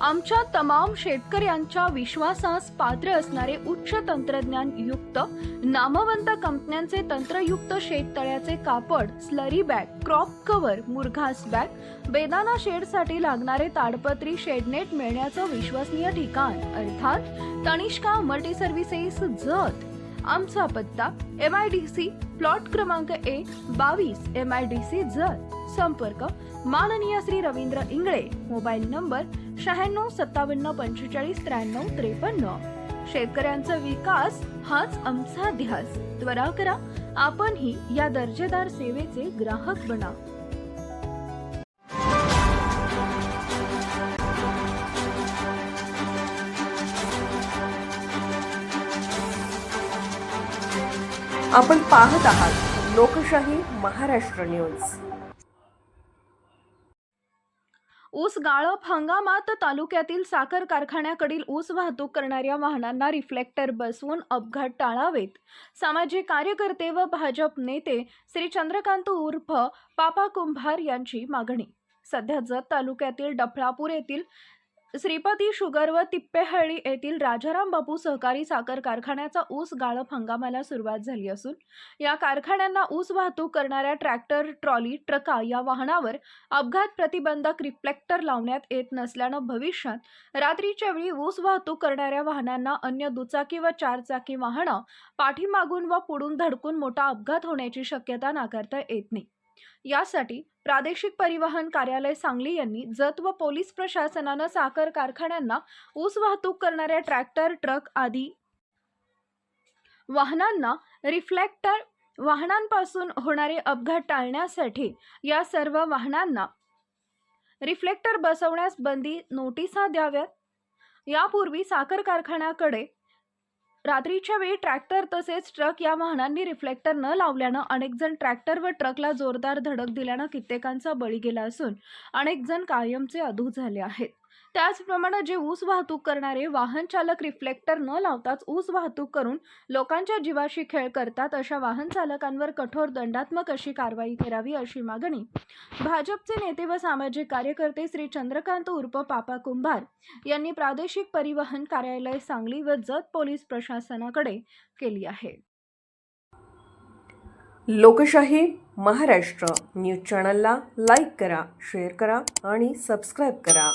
आमच्या तमाम शेतकऱ्यांच्या विश्वासास पात्र असणारे उच्च तंत्रज्ञान युक्त नामवंत कंपन्यांचे तंत्रयुक्त शेततळ्याचे कापड स्लरी बॅग क्रॉप कव्हर मुरघास बॅग बेदाना शेडसाठी लागणारे ताडपत्री शेडनेट मिळण्याचं विश्वसनीय ठिकाण अर्थात तनिष्का मल्टी सर्व्हिसेस जत. आमचा पत्ता M I D C plot क्रमांक ए बावीस M I D C Jat संपर्क माननीय श्री रवींद्र इंगळे. मोबाईल नंबर शहाण्णव सत्तावन्न पंचेचाळीस त्र्याण्णव त्रेपन्न. शेतकऱ्यांचा विकास हाच आमचा ध्यास त्वरा करा आपणही या दर्जेदार सेवेचे ग्राहक बना. आपण पाहत आहात लोकशाही महाराष्ट्र न्यूज. ऊस गाळप हंगामात तालुक्यातील साखर कारखान्याकडील ऊस वाहतूक करणाऱ्या वाहनांना रिफ्लेक्टर बसवून अपघात टाळावेत. सामाजिक कार्यकर्ते व भाजप नेते श्री चंद्रकांत उर्फ पापा कुंभार यांची मागणी. सध्या जत तालुक्यातील डफळापूर येथील श्रीपती शुगर व तिप्पेहळ्ळी येथील राजाराम बापू सहकारी साखर कारखान्याचा ऊस गाळप हंगामाला सुरुवात झाली असून या कारखान्यांना ऊस वाहतूक करणाऱ्या ट्रॅक्टर ट्रॉली ट्रका या वाहनावर अपघात प्रतिबंधक रिफ्लेक्टर लावण्यात येत नसल्यानं भविष्यात रात्रीच्या वेळी ऊस वाहतूक करणाऱ्या वाहनांना अन्य दुचाकी व चारचाकी वाहनं पाठीमागून व पुढून धडकून मोठा अपघात होण्याची शक्यता नाकारता येत नाही. यासाठी प्रादेशिक परिवहन कार्यालय सांगली यांनी जत व पोलीस प्रशासनानं साखर कारखान्यांना ऊस वाहतूक करणाऱ्या ट्रॅक्टर ट्रक आदी वाहनांना रिफ्लेक्टर वाहनांपासून होणारे अपघात टाळण्यासाठी या सर्व वाहनांना रिफ्लेक्टर बसवण्यास बंदी नोटिसा द्याव्यात. यापूर्वी साखर कारखान्याकडे रात्रीच्या वेळी ट्रॅक्टर तसेच ट्रक या वाहनांनी रिफ्लेक्टर न लावल्यानं अनेक जण ट्रॅक्टर व ट्रकला जोरदार धडक दिल्यानं कित्येकांचा बळी गेला असून अनेक जण कायमचे अधू झाले आहेत. त्याचप्रमाणे जे ऊस वाहतूक करणारे वाहन चालक रिफ्लेक्टर न लावताच ऊस वाहतूक करून लोकांच्या जीवाशी खेळ करतात अशा वाहन चालकांवर कठोर दंडात्मक अशी कारवाई करावी अशी मागणी. भाजपचे नेते व सामाजिक कार्यकर्ते श्री चंद्रकांत उर्फ पापा कुंभार यांनी प्रादेशिक परिवहन कार्यालय सांगली व जत पोलीस प्रशासनाकडे केली आहे. लोकशाही महाराष्ट्र न्यूज चॅनलला लाईक करा शेअर करा आणि सबस्क्राईब करा.